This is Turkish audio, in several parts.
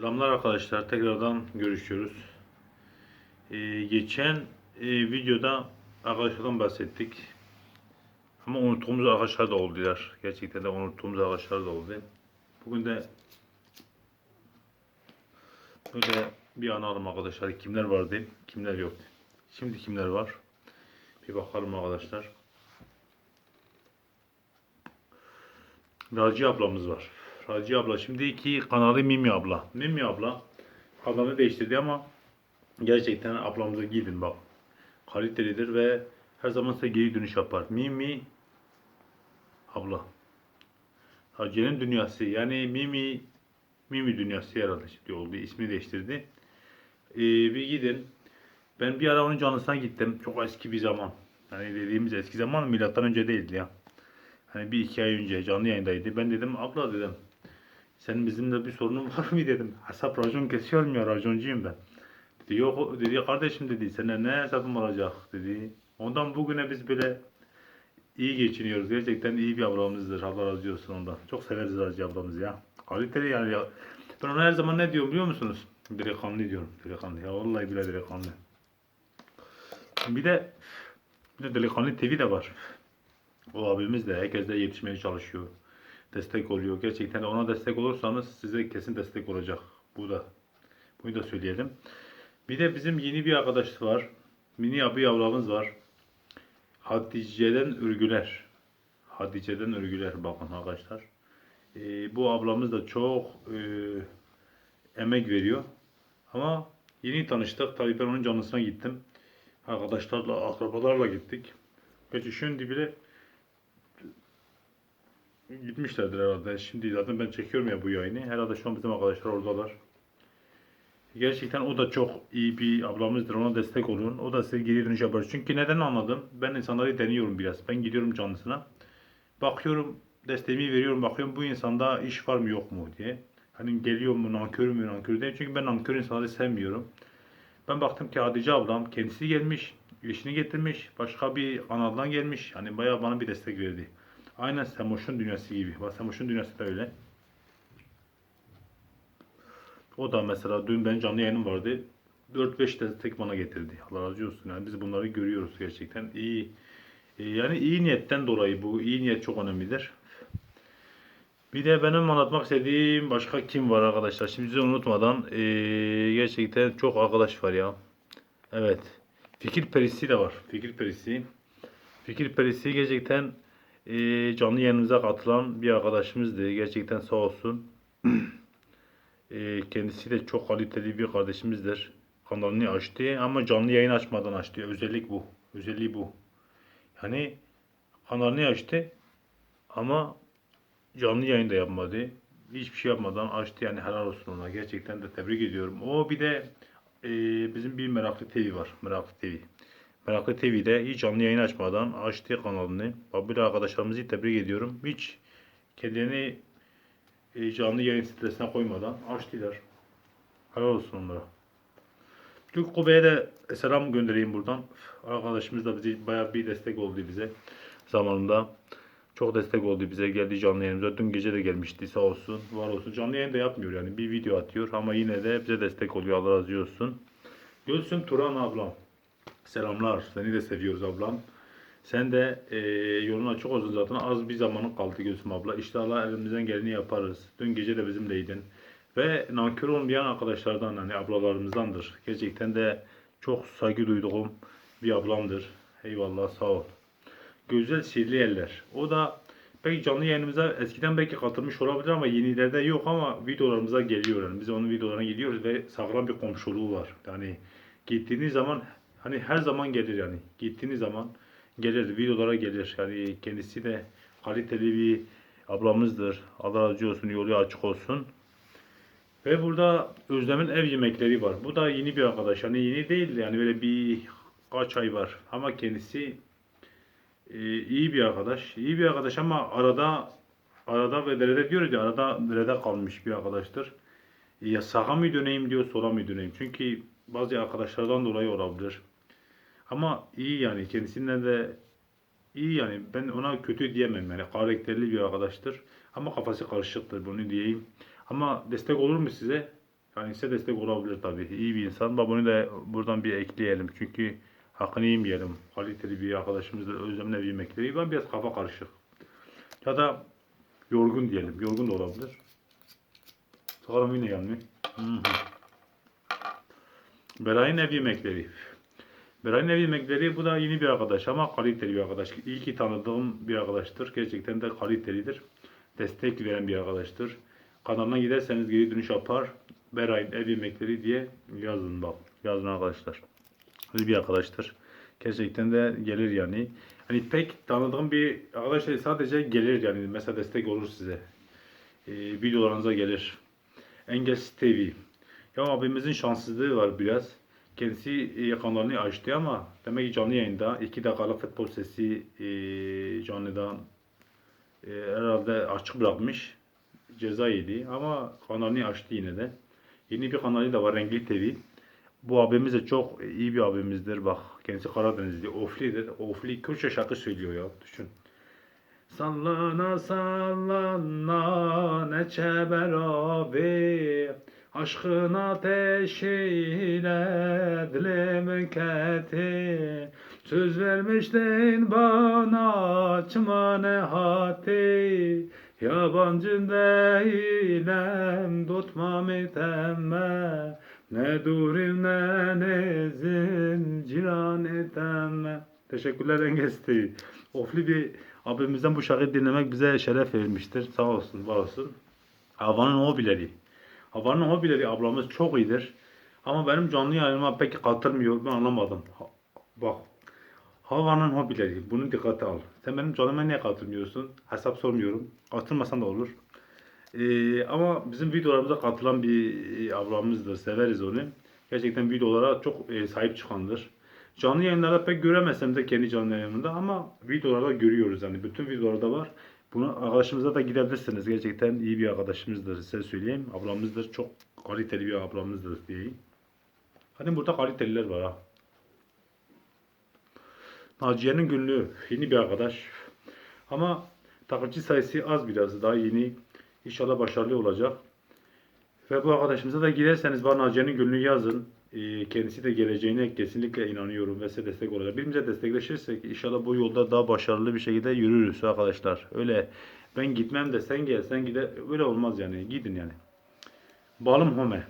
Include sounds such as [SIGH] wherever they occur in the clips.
Selamlar arkadaşlar. Tekrardan görüşüyoruz. Ee, geçen e, videoda arkadaşlardan bahsettik. Ama unuttuğumuz arkadaşlar da oldular. Gerçekten de unuttuğumuz arkadaşlar da oldu. Bugün de böyle bir analım arkadaşlar. Kimler vardı, kimler yoktu. Şimdi kimler var? Bir bakalım arkadaşlar. Raci ablamız var. Raci abla şimdiki kanalı Mimi abla. Mimi abla kanalı değiştirdi ama gerçekten ablamıza gidin bak. Kalitelidir ve her zaman size geri dönüş yapar. Mimi abla. Raci'nin dünyası yani Mimi Mimi dünyası herhalde şimdi oldu. İsmini değiştirdi. Ee, bir gidin. Ben bir ara onun canlısına gittim. Çok eski bir zaman. Yani dediğimiz eski zaman milattan önce değildi ya. Hani bir iki ay önce canlı yayındaydı. Ben dedim abla dedim. Senin bizimle bir sorunun var mı dedim. Hesap racon kesiyor mu ya raconcuyum ben. Dedi yok dedi kardeşim dedi sana ne hesabım olacak dedi. Ondan bugüne biz böyle iyi geçiniyoruz. Gerçekten iyi bir ablamızdır. Allah razı olsun ondan. Çok severiz Raci ablamızı ya. Kaliteli yani ya. Ben ona her zaman ne diyorum biliyor musunuz? Delikanlı diyorum. Delikanlı. Ya vallahi bile delikanlı. Bir de bir de delikanlı TV de var. O abimiz de herkese yetişmeye çalışıyor. Destek oluyor. Gerçekten ona destek olursanız size kesin destek olacak. Bu da. Bunu da söyleyelim. Bir de bizim yeni bir arkadaş var. Mini abi ablamız var. Hatice'den Ürgüler. Hatice'den Ürgüler bakın arkadaşlar. Ee, bu ablamız da çok e, emek veriyor. Ama yeni tanıştık. Tabii ben onun canlısına gittim. Arkadaşlarla, akrabalarla gittik. Gerçi şimdi bile gitmişlerdir herhalde. Şimdi zaten ben çekiyorum ya bu yayını. Herhalde şu an bizim arkadaşlar oradalar. Gerçekten o da çok iyi bir ablamızdır. Ona destek olun. O da size geri dönüş yapar. Çünkü neden anladım? Ben insanları deniyorum biraz. Ben gidiyorum canlısına. Bakıyorum desteğimi veriyorum. Bakıyorum bu insanda iş var mı yok mu diye. Hani geliyor mu nankör mü nankör değil. Çünkü ben nankör insanları sevmiyorum. Ben baktım ki Hatice ablam kendisi gelmiş. Eşini getirmiş. Başka bir kanaldan gelmiş. Hani bayağı bana bir destek verdi. Aynen Semoş'un dünyası gibi. Bak Semoş'un dünyası da öyle. O da mesela dün ben canlı yayınım vardı. 4-5 destek bana getirdi. Allah razı olsun. Yani biz bunları görüyoruz gerçekten. İyi. e, Yani iyi niyetten dolayı bu. iyi niyet çok önemlidir. Bir de benim anlatmak istediğim başka kim var arkadaşlar? Şimdi unutmadan e, gerçekten çok arkadaş var ya. Evet. Fikir Perisi de var. Fikir Perisi. Fikir Perisi gerçekten e, canlı yayınımıza katılan bir arkadaşımızdı. Gerçekten sağ olsun. E, kendisi de çok kaliteli bir kardeşimizdir. Kanalını açtı ama canlı yayın açmadan açtı. Özellik bu. Özelliği bu. Yani kanalını açtı ama canlı yayın da yapmadı. Hiçbir şey yapmadan açtı yani helal olsun ona. Gerçekten de tebrik ediyorum. O bir de e, bizim bir Meraklı TV var. Meraklı TV. Meraklı TV'de hiç canlı yayın açmadan açtı kanalını. Bak böyle arkadaşlarımızı tebrik ediyorum. Hiç kendini e, canlı yayın stresine koymadan açtılar. Helal olsun onlara. Türk Kube'ye de selam göndereyim buradan. Arkadaşımız da bizi bayağı bir destek oldu bize zamanında. Çok destek oldu bize geldi canlı yayınımıza. Dün gece de gelmişti sağ olsun. Var olsun. Canlı yayın da yapmıyor yani. Bir video atıyor ama yine de bize destek oluyor. Allah razı olsun. Gülsüm Turan ablam. Selamlar. Seni de seviyoruz ablam. Sen de e, yolun açık olsun zaten. Az bir zamanın kaldı Gülsüm abla. İnşallah elimizden geleni yaparız. Dün gece de bizimleydin. Ve nankör olmayan arkadaşlardan hani ablalarımızdandır. Gerçekten de çok saygı duyduğum bir ablamdır. Eyvallah sağ ol. Güzel Sirli Eller. O da belki canlı yayınımıza eskiden belki katılmış olabilir ama yenilerde yok ama videolarımıza geliyor. Yani biz onun videolarına gidiyoruz ve sağlam bir komşuluğu var. Yani gittiğiniz zaman hani her zaman gelir yani. Gittiğiniz zaman gelir videolara gelir. Yani kendisi de kaliteli bir ablamızdır. Allah razı olsun yolu açık olsun. Ve burada Özlem'in ev yemekleri var. Bu da yeni bir arkadaş. Yani yeni değil yani böyle bir kaç ay var. Ama kendisi e, iyi bir arkadaş. İyi bir arkadaş ama arada arada ve derede diyoruz ya arada derede kalmış bir arkadaştır. Ya sağa mı döneyim diyor sola mı döneyim. Çünkü bazı arkadaşlardan dolayı olabilir. Ama iyi yani kendisinden de iyi yani ben ona kötü diyemem yani karakterli bir arkadaştır. Ama kafası karışıktır bunu diyeyim. Ama destek olur mu size? Yani size destek olabilir tabii. İyi bir insan. Bak bunu da buradan bir ekleyelim. Çünkü hakkını yemeyelim. Kaliteli bir arkadaşımızdır. Özlem'in ev yemekleri. Ben biraz kafa karışık. Ya da yorgun diyelim. Yorgun da olabilir. Çıkarım yine yanmıyor. Beray'ın ev yemekleri. Beray'ın ev yemekleri bu da yeni bir arkadaş ama kaliteli bir arkadaş. İyi ki tanıdığım bir arkadaştır. Gerçekten de kalitelidir. Destek veren bir arkadaştır. Kanalına giderseniz geri dönüş yapar. Beray'ın ev yemekleri diye yazın bak. Yazın arkadaşlar. İyi bir arkadaştır. Gerçekten de gelir yani. Hani pek tanıdığım bir arkadaş sadece gelir yani. Mesela destek olur size. Ee, videolarınıza gelir. Engels TV. Ya abimizin şanssızlığı var biraz. Kendisi e, kanalını açtı ama demek ki canlı yayında 2 dakikalık futbol sesi e, canlıdan e, herhalde açık bırakmış. Ceza yedi ama kanalını açtı yine de. Yeni bir kanalı da var Renkli TV. Bu abimiz de çok iyi bir abimizdir bak. Kendisi Karadenizli. Ofli'dir. Ofli Kürtçe şarkı söylüyor ya. Düşün. Sallana sallana ne çeber abi Aşkın ateşiyle dilim keti Söz vermiştin bana açma ne hati Yabancı değilim tutmam itemme Ne durim ne nezin ciran etemme Teşekkürler Engesti. Ofli bir abimizden bu şarkıyı dinlemek bize şeref vermiştir. Sağ olsun, var olsun. Havanın hobileri. Havanın hobileri ablamız çok iyidir. Ama benim canlı yayınıma pek katılmıyor. Ben anlamadım. Bak. Havanın hobileri. Bunu dikkate al. Sen benim canlıma niye katılmıyorsun? Hesap sormuyorum. Katılmasan da olur. Ee, ama bizim videolarımıza katılan bir e, ablamızdır. Severiz onu. Gerçekten videolara çok e, sahip çıkandır. Canlı yayınlarda pek göremesem de kendi canlı yayınımda ama videolarda görüyoruz yani bütün videolarda var. Bunu arkadaşımıza da gidebilirsiniz. Gerçekten iyi bir arkadaşımızdır size söyleyeyim. Ablamızdır. Çok kaliteli bir ablamızdır diyeyim. Hani burada kaliteliler var ha. Naciye'nin günlüğü. Yeni bir arkadaş. Ama takipçi sayısı az biraz. Daha yeni. İnşallah başarılı olacak. Ve bu arkadaşımıza da giderseniz bana Naciye'nin günlüğü yazın. Ee, kendisi de geleceğine kesinlikle inanıyorum ve size destek olacak. Birbirimize destekleşirsek inşallah bu yolda daha başarılı bir şekilde yürürüz arkadaşlar. Öyle ben gitmem de sen gel sen gide öyle olmaz yani gidin yani. Balım Home.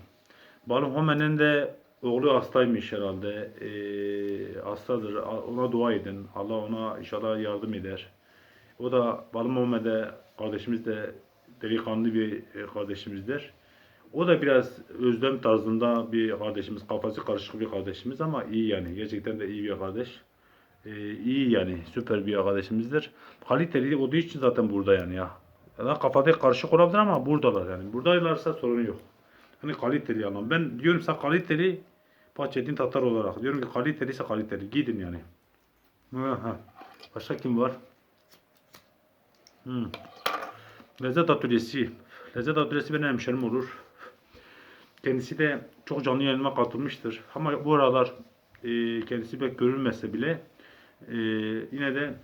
Balım Home'nin de oğlu hastaymış herhalde. Ee, hastadır. Ona dua edin. Allah ona inşallah yardım eder. O da Balım Home'de kardeşimiz de delikanlı bir kardeşimizdir. O da biraz özlem tarzında bir kardeşimiz, kafası karışık bir kardeşimiz ama iyi yani. Gerçekten de iyi bir kardeş. Ee, iyi yani, süper bir kardeşimizdir. Kaliteli olduğu için zaten burada yani ya. Ya kafada karışık olabilir ama buradalar yani. Buradaylarsa sorun yok. Hani kaliteli yani. Ben diyorum sen kaliteli Paçetin Tatar olarak. Diyorum ki kaliteliyse kaliteli. Gidin yani. Aha. Başka kim var? Hmm. Lezzet Atölyesi. Lezzet Atölyesi benim hemşerim olur. Kendisi de çok canlı yayınıma katılmıştır. Ama bu aralar e, kendisi pek görülmese bile e, yine de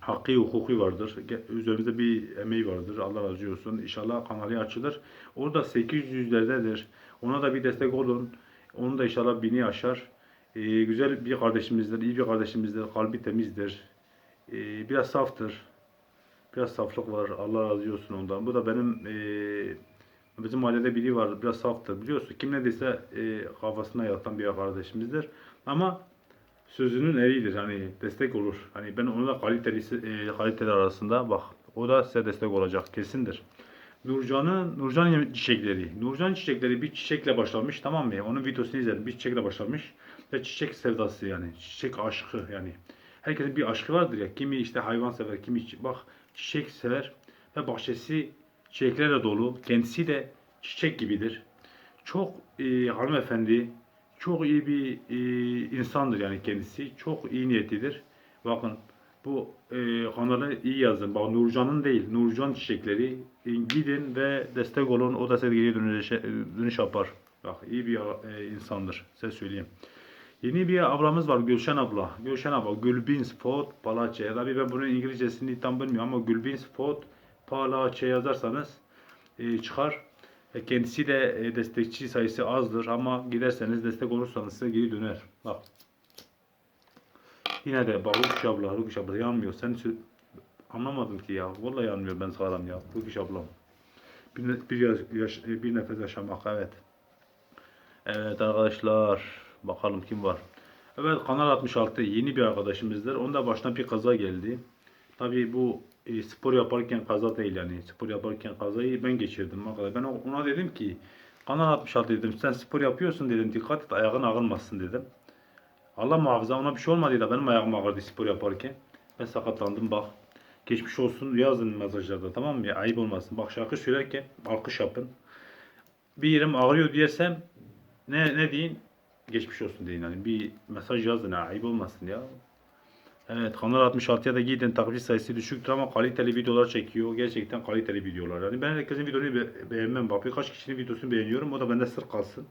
hakkı hukuki vardır. Üzerimizde bir emeği vardır. Allah razı olsun. İnşallah kanalı açılır. O da 800'lerdedir. Ona da bir destek olun. Onu da inşallah bini aşar. E, güzel bir kardeşimizdir. iyi bir kardeşimizdir. Kalbi temizdir. E, biraz saftır. Biraz saflık var. Allah razı olsun ondan. Bu da benim e, Bizim mahallede biri var, biraz saftır biliyorsun. Kim ne dese e, kafasına yatan bir kardeşimizdir. Ama sözünün eridir. Hani destek olur. Hani ben onu da kaliteli, e, kaliteli arasında bak. O da size destek olacak. Kesindir. Nurcan'ın Nurcan çiçekleri. Nurcan çiçekleri bir çiçekle başlamış tamam mı? Onun videosunu izledim. Bir çiçekle başlamış. Ve çiçek sevdası yani. Çiçek aşkı yani. Herkesin bir aşkı vardır ya. Kimi işte hayvan sever, kimi bak çiçek sever. Ve bahçesi çiçeklerle dolu. Kendisi de çiçek gibidir. Çok e, hanımefendi, çok iyi bir e, insandır yani kendisi. Çok iyi niyetlidir. Bakın bu e, kanalı iyi yazın. Bak Nurcan'ın değil, Nurcan çiçekleri. E, gidin ve destek olun. O da size geri dönüş, dönüş yapar. Bak iyi bir e, insandır. Size söyleyeyim. Yeni bir ablamız var Gülşen abla. Gülşen abla Gülbins Fort Palace. Tabii ben bunun İngilizcesini tam bilmiyorum ama Gülbins Fort Palace yazarsanız e, çıkar. E, kendisi de e, destekçi sayısı azdır ama giderseniz destek olursanız size geri döner. Bak. Yine de bak Rukiş abla, Rukiş abla yanmıyor. Sen anlamadın ki ya. Vallahi yanmıyor ben sağlam ya. Rukiş ablam. Bir, bir, yaş, yaş- e, bir nefes yaşamak evet. Evet arkadaşlar. Bakalım kim var. Evet Kanal 66 yeni bir arkadaşımızdır. Onun da başına bir kaza geldi. Tabii bu e, spor yaparken kaza değil yani. Spor yaparken kazayı ben geçirdim. Ben ona dedim ki Kanal 66 dedim sen spor yapıyorsun dedim dikkat et ayağın ağrılmasın dedim. Allah muhafaza ona bir şey olmadı da benim ayağım ağrıdı spor yaparken. Ben sakatlandım bak. Geçmiş olsun yazın mesajlarda tamam mı? Ayıp olmasın. Bak şarkı söylerken alkış yapın. Bir yerim ağrıyor diyersem ne ne deyin? Geçmiş olsun deyin yani. Bir mesaj yazın ayıp olmasın ya. Evet Kanal 66'ya da gidin takipçi sayısı düşüktür ama kaliteli videolar çekiyor. Gerçekten kaliteli videolar. Yani ben herkesin videoları be- beğenmem. Bak birkaç kişinin videosunu beğeniyorum. O da bende sır kalsın.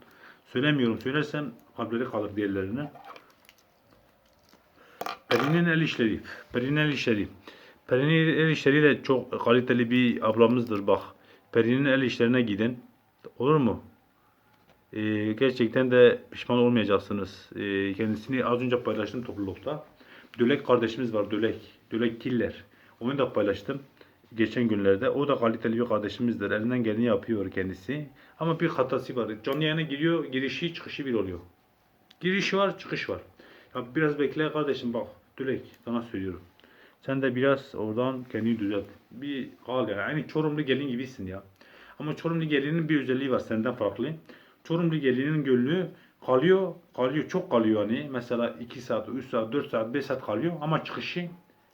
Söylemiyorum. Söylersem kalpleri kalır diğerlerine. Peri'nin el işleri. Peri'nin el işleri. Peri'nin el işleri de çok kaliteli bir ablamızdır bak. Peri'nin el işlerine gidin. Olur mu? Ee, gerçekten de pişman olmayacaksınız. Ee, kendisini az önce paylaştım toplulukta. Dölek kardeşimiz var Dölek. Dölek Killer. Onu da paylaştım geçen günlerde. O da kaliteli bir kardeşimizdir. Elinden geleni yapıyor kendisi. Ama bir hatası var. Canlı yayına giriyor, girişi çıkışı bir oluyor. Girişi var, çıkış var. Ya biraz bekle kardeşim bak. Dölek sana söylüyorum. Sen de biraz oradan kendini düzelt. Bir kal yani. Aynı Çorumlu gelin gibisin ya. Ama Çorumlu gelinin bir özelliği var senden farklı. Çorumlu gelinin gönlü kalıyor, kalıyor, çok kalıyor hani. Mesela 2 saat, 3 saat, 4 saat, 5 saat kalıyor ama çıkışı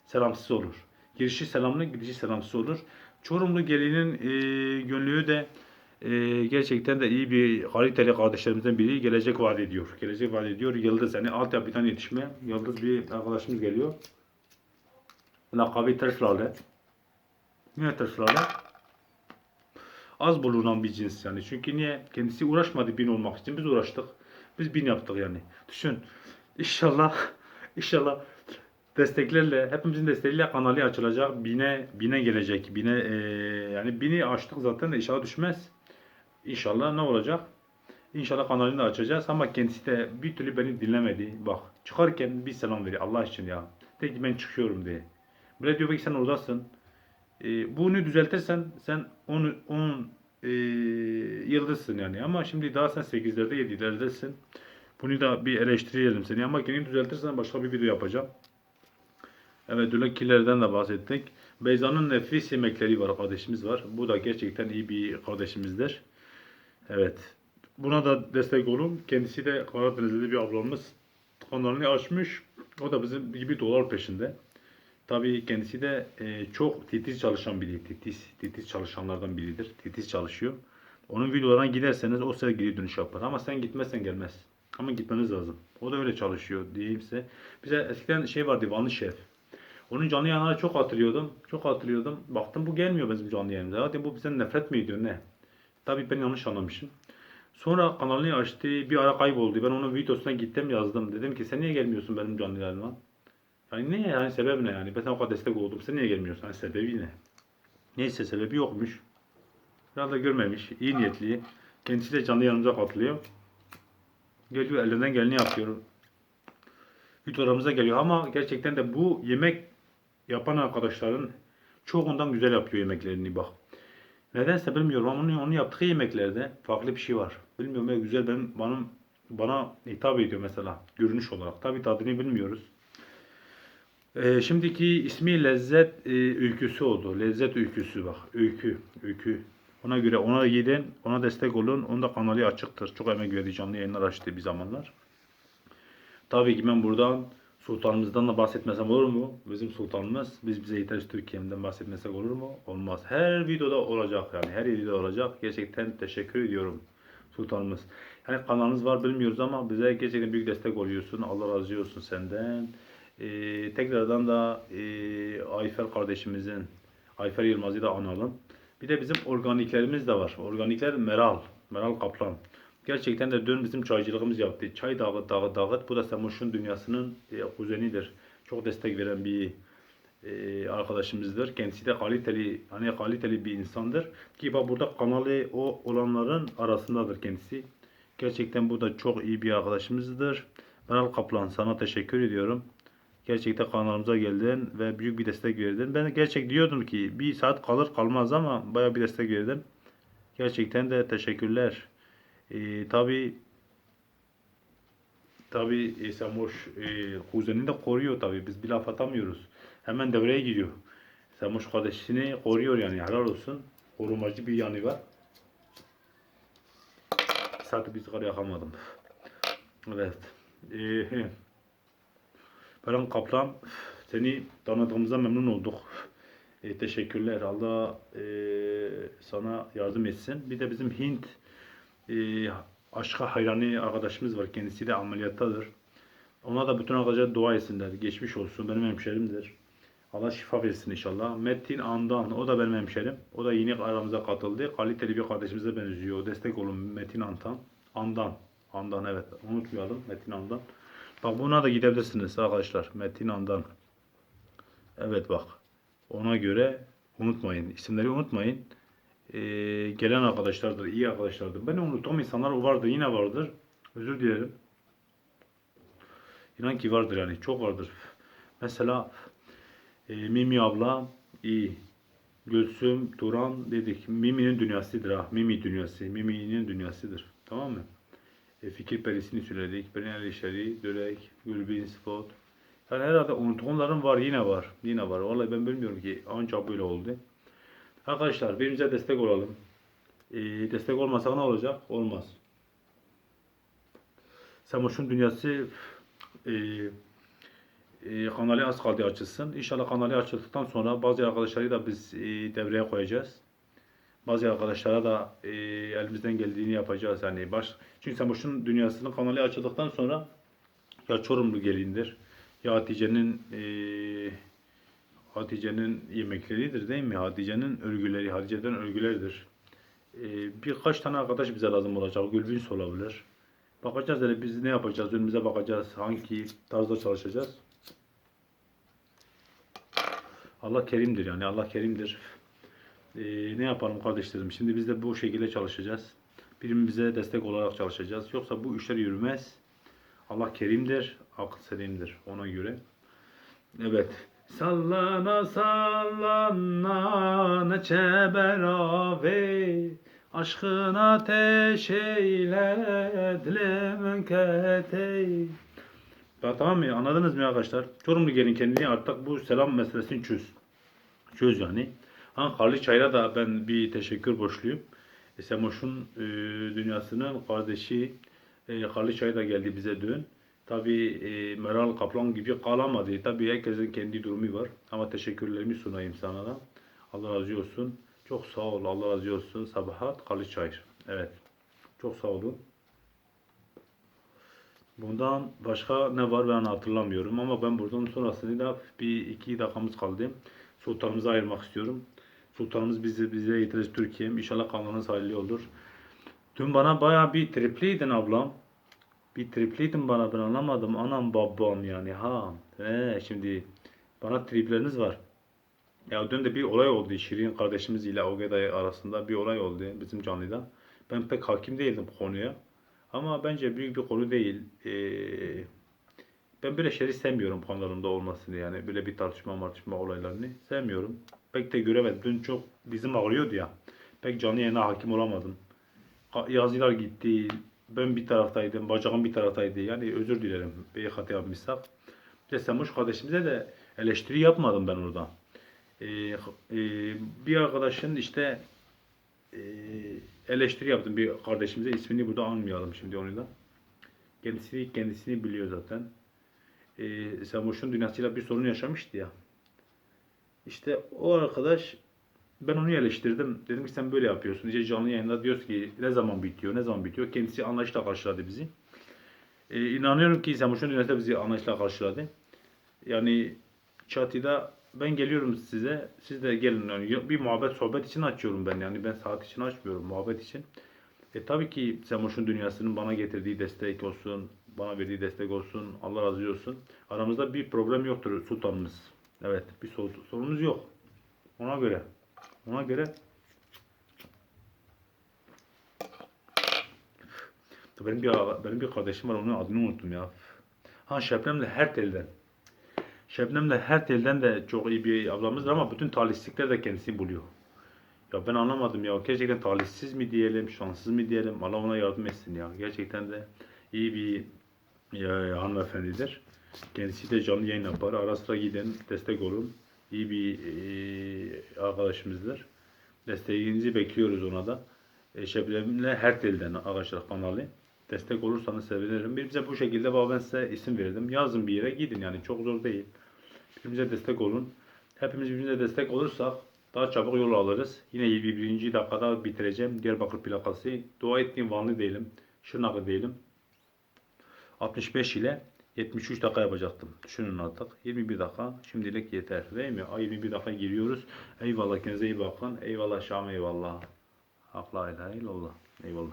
selamsız olur. Girişi selamlı, gidişi selamsız olur. Çorumlu gelinin e, gönlü de e, gerçekten de iyi bir kaliteli kardeşlerimizden biri gelecek vaat ediyor. Gelecek vaat ediyor. Yıldız yani altyapıdan yetişme. Yıldız bir arkadaşımız geliyor. Lakabı ters lale. Niye ters az bulunan bir cins yani. Çünkü niye? Kendisi uğraşmadı bin olmak için. Biz uğraştık. Biz bin yaptık yani. Düşün. İnşallah [LAUGHS] inşallah desteklerle hepimizin desteğiyle kanalı açılacak. Bine bine gelecek. Bine eee, yani bini açtık zaten de inşallah düşmez. İnşallah ne olacak? İnşallah kanalını da açacağız ama kendisi de bir türlü beni dinlemedi. Bak çıkarken bir selam veriyor Allah için ya. De ki ben çıkıyorum diye. Böyle diyor ki sen oradasın. E, bunu düzeltirsen sen 10 10 e, yıldızsın yani ama şimdi daha sen 8'lerde 7'lerdesin. Bunu da bir eleştirelim seni ama kendini düzeltirsen başka bir video yapacağım. Evet Dülekkilerden de bahsettik. Beyza'nın nefis yemekleri var kardeşimiz var. Bu da gerçekten iyi bir kardeşimizdir. Evet. Buna da destek olun. Kendisi de Karadenizli bir ablamız. Kanalını açmış. O da bizim gibi dolar peşinde. Tabii kendisi de e, çok titiz çalışan biri. Titiz, titiz çalışanlardan biridir. Titiz çalışıyor. Onun videolarına giderseniz o size geri dönüş yapar. Ama sen gitmezsen gelmez. Ama gitmeniz lazım. O da öyle çalışıyor diyeyimse. Bize eskiden şey vardı Vanlı Şef. Onun canlı yayınları çok hatırlıyordum. Çok hatırlıyordum. Baktım bu gelmiyor bizim canlı yayınımıza. Hadi bu bizden nefret mi ediyor ne? Tabii ben yanlış anlamışım. Sonra kanalını açtı. Bir ara kayboldu. Ben onun videosuna gittim yazdım. Dedim ki sen niye gelmiyorsun benim canlı yayınıma? Yani ne yani sebep ne yani? Ben sana o kadar destek oldum. Sen niye gelmiyorsun? Yani sebebi ne? Neyse sebebi yokmuş. Herhalde görmemiş. iyi niyetli. Kendisi de canlı yanımıza katılıyor. Geliyor ellerinden geleni yapıyor. Videolarımıza geliyor ama gerçekten de bu yemek yapan arkadaşların çoğundan güzel yapıyor yemeklerini bak. Nedense bilmiyorum ama onun, onun yaptığı yemeklerde farklı bir şey var. Bilmiyorum ya güzel ben bana bana hitap ediyor mesela görünüş olarak. Tabii tadını bilmiyoruz. Ee, şimdiki ismi Lezzet e, Öyküsü oldu. Lezzet Öyküsü bak. Öykü. Öykü. Ona göre ona gidin, ona destek olun. Onun da kanalı açıktır. Çok emek verdi canlı yayınlar açtı bir zamanlar. Tabii ki ben buradan sultanımızdan da bahsetmesem olur mu? Bizim sultanımız. Biz bize yeteriz Türkiye'mden bahsetmesek olur mu? Olmaz. Her videoda olacak yani. Her videoda olacak. Gerçekten teşekkür ediyorum sultanımız. Yani kanalınız var bilmiyoruz ama bize gerçekten büyük destek oluyorsun. Allah razı olsun senden. Ee, tekrardan da e, Ayfer kardeşimizin Ayfer Yılmaz'ı da analım. Bir de bizim organiklerimiz de var. Organikler Meral. Meral Kaplan. Gerçekten de dün bizim çaycılığımız yaptı. Çay dağı dağı dağıt. Bu da Semoş'un dünyasının e, kuzenidir. Çok destek veren bir e, arkadaşımızdır. Kendisi de kaliteli hani kaliteli bir insandır. Ki bak burada kanalı o olanların arasındadır kendisi. Gerçekten bu da çok iyi bir arkadaşımızdır. Meral Kaplan sana teşekkür ediyorum. Gerçekten kanalımıza geldin ve büyük bir destek verdin. Ben gerçek diyordum ki bir saat kalır kalmaz ama baya bir destek verdin. Gerçekten de teşekkürler. Ee, tabii tabii e, Samoş e, kuzenini de koruyor tabii. Biz bir laf atamıyoruz. Hemen devreye giriyor. Samoş kardeşini koruyor yani helal olsun. Korumacı bir yanı var. Saati bir sigara yakamadım. Evet. Ee, Baran Kaplan seni tanıdığımıza memnun olduk. E, teşekkürler. Allah e, sana yardım etsin. Bir de bizim Hint e, aşka hayranı arkadaşımız var. Kendisi de ameliyattadır. Ona da bütün arkadaşlar dua etsinler. Geçmiş olsun. Benim hemşerimdir. Allah şifa versin inşallah. Metin Andan. O da benim hemşerim. O da yeni aramıza katıldı. Kaliteli bir kardeşimize benziyor. Destek olun Metin Antan. Andan. Andan evet. Unutmayalım Metin Andan. Bak buna da gidebilirsiniz arkadaşlar. Metin Andan. Evet bak. Ona göre unutmayın. İsimleri unutmayın. Ee, gelen arkadaşlardır. iyi arkadaşlardır. Ben unuttuğum insanlar vardır. Yine vardır. Özür dilerim. İnan ki vardır yani. Çok vardır. Mesela e, Mimi abla iyi. Gülsüm, Turan dedik. Mimi'nin dünyasıdır ha. Mimi dünyası. Mimi'nin dünyasıdır. Tamam mı? E, fikir perisini söyledik. Berenel İşleri, Dörek, Gülbin, Spot. Yani herhalde unutkanlarım var yine var. Yine var. Vallahi ben bilmiyorum ki ancak böyle oldu. Arkadaşlar birbirimize destek olalım. E, destek olmasa ne olacak? Olmaz. Samoş'un dünyası e, e, kanalı az kaldı açılsın. İnşallah kanalı açıldıktan sonra bazı arkadaşları da biz e, devreye koyacağız. Bazı arkadaşlara da e, elimizden geldiğini yapacağız. Yani baş çünkü Samoş'un dünyasının kanalı açıldıktan sonra ya Çorumlu gelindir ya Hatice'nin e, Hatice'nin yemekleridir değil mi? Hatice'nin örgüleri, Hatice'den örgüleridir. E, birkaç tane arkadaş bize lazım olacak. Gülbins olabilir. Bakacağız hele biz ne yapacağız, önümüze bakacağız, hangi tarzda çalışacağız. Allah kerimdir yani, Allah kerimdir. Ee, ne yapalım kardeşlerim, şimdi biz de bu şekilde çalışacağız. Birbirimize destek olarak çalışacağız. Yoksa bu işler yürümez. Allah kerimdir, akıl selimdir ona göre. Evet. Sallana sallana neçe beraber Aşkına ateş eyledim ketey. Ya tamam mı? Anladınız mı arkadaşlar? Çorumlu gelin kendini artık bu selam meselesini çöz. Çöz yani. Ha, Karlı Çayır'a da ben bir teşekkür borçluyum. E, Semoş'un e, dünyasının kardeşi e, Karlı Çayır da geldi bize dün. Tabi e, Meral Kaplan gibi kalamadı. Tabi herkesin kendi durumu var. Ama teşekkürlerimi sunayım sana da. Allah razı olsun. Çok sağ ol. Allah razı olsun. Sabahat Kalıçayır. Evet. Çok sağ olun. Bundan başka ne var ben hatırlamıyorum ama ben buradan sonrasını da bir iki dakikamız kaldı. Sultanımızı ayırmak istiyorum. Sultanımız bize bize getiririz Türkiye'm. İnşallah kanalınız hayırlı olur. Dün bana bayağı bir tripliydin ablam. Bir tripliydin bana ben anlamadım. Anam babam yani ha. He, şimdi bana tripleriniz var. Ya dün de bir olay oldu. Şirin kardeşimiz ile Ogeda'yı arasında bir olay oldu bizim canlıda. Ben pek hakim değildim konuya. Ama bence büyük bir konu değil. Ee, ben böyle şeyleri sevmiyorum kanalımda olmasını yani. Böyle bir tartışma martışma olaylarını sevmiyorum. Pek de göremedim. Dün çok bizim ağrıyordu ya. Pek canlı yayına hakim olamadım. Yazılar gitti. Ben bir taraftaydım. Bacağım bir taraftaydı. Yani özür dilerim. Bir hata yapmışsak. De Semuş kardeşimize de eleştiri yapmadım ben orada. Ee, e, bir arkadaşın işte e, eleştiri yaptım bir kardeşimize. ismini burada anmayalım şimdi onu da. Kendisi kendisini biliyor zaten. E, Semoş'un dünyasıyla bir sorun yaşamıştı ya. İşte o arkadaş ben onu eleştirdim. Dedim ki sen böyle yapıyorsun. İşte canlı yayında diyoruz ki ne zaman bitiyor, ne zaman bitiyor. Kendisi anlayışla karşıladı bizi. E, inanıyorum ki Semoş'un dünyasıyla bizi anlayışla karşıladı. Yani çatıda ben geliyorum size. Siz de gelin. Yani bir muhabbet sohbet için açıyorum ben. Yani ben saat için açmıyorum. Muhabbet için. E tabii ki Semoş'un dünyasının bana getirdiği destek olsun. Bana verdiği destek olsun. Allah razı olsun. Aramızda bir problem yoktur sultanımız. Evet bir sor- sorunuz yok. Ona göre. Ona göre benim bir benim bir kardeşim var onun adını unuttum ya. Ha Şebnem'le Hertel'den. Şebnem'le Hertel'den de çok iyi bir ablamızdır ama bütün talihsizlikler de kendisi buluyor. Ya ben anlamadım ya. Gerçekten talihsiz mi diyelim, şanssız mı diyelim. Allah ona yardım etsin ya. Gerçekten de iyi bir ya, hanımefendidir. Kendisi de canlı yayın yapar. Ara sıra gidin, destek olun. İyi bir e, arkadaşımızdır. Desteğinizi bekliyoruz ona da. E, Şebnem'le Hertel'den arkadaşlar kanalı. Destek olursanız sevinirim. Birbirimize bu şekilde ben size isim verdim. Yazın bir yere gidin yani çok zor değil. Birbirimize destek olun. Hepimiz birbirimize destek olursak daha çabuk yol alırız. Yine iyi bir birinci dakikada bitireceğim. Diyarbakır plakası. Dua ettiğim Vanlı değilim. Şırnaklı değilim. 65 ile 73 dakika yapacaktım. Düşünün artık. 21 dakika şimdilik yeter. Değil mi? Ay 21 dakika giriyoruz. Eyvallah kendinize iyi bakın. Eyvallah Şam eyvallah. Hak la ilahe illallah. Eyvallah.